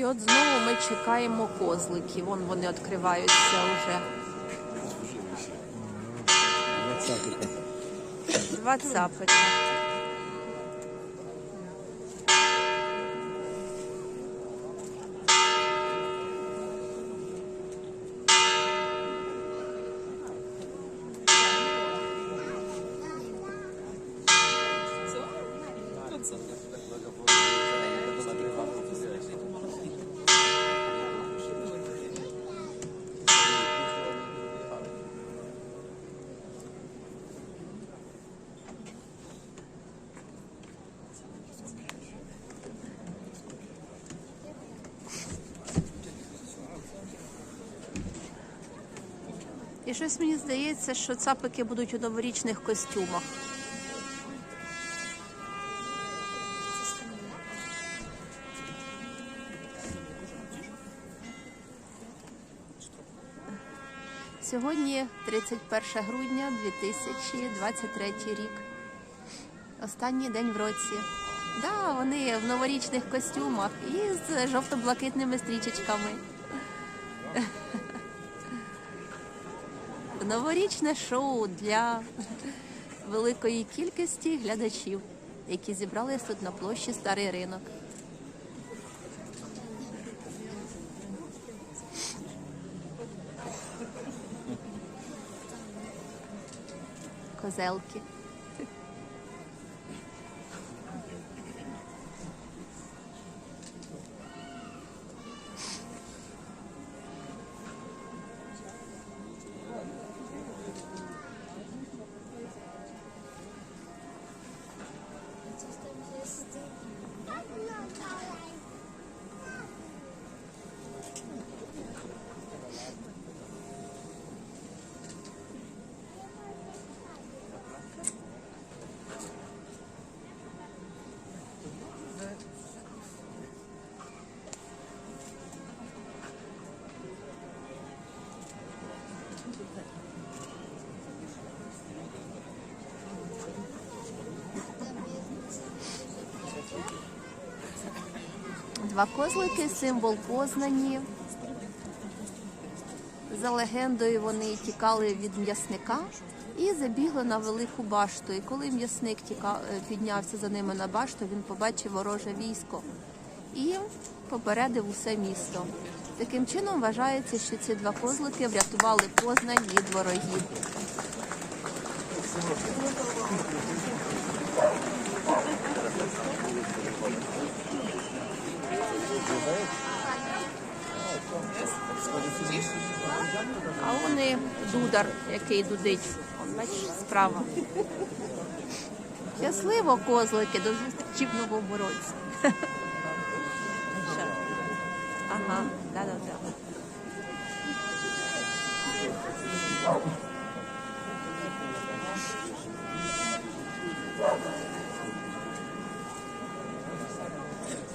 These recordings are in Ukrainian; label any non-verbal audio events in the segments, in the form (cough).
і от знову ми чекаємо козликів. Вон вони відкриваються вже. Два цапика. І щось мені здається, що цапики будуть у новорічних костюмах. Сьогодні 31 грудня 2023 рік. Останній день в році. Да, вони в новорічних костюмах і з жовто-блакитними стрічечками. Новорічне шоу для великої кількості глядачів, які зібралися тут на площі Старий ринок. Козелки. Два козлики, символ Познані. За легендою вони тікали від м'ясника і забігли на велику башту. І коли м'ясник е, піднявся за ними на башту, він побачив вороже військо і попередив усе місто. Таким чином вважається, що ці два козлики врятували Познань від ворогів. А вони дудар, який дудить. Бачиш, справа. Щасливо, козлики, до зустрічі в новому році. Ага, да-да-да.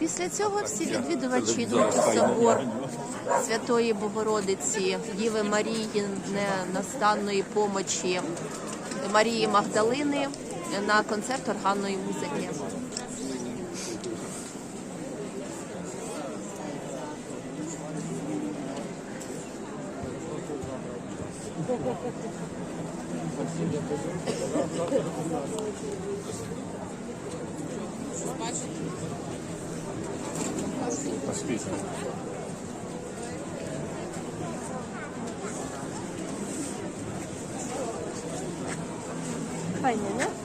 Після цього всі відвідувачі йдуть у собор Святої Богородиці, Діви Марії ненастанної помочі Марії Магдалини на концерт органної музики. (laughs) spisem. Fajnie, nie?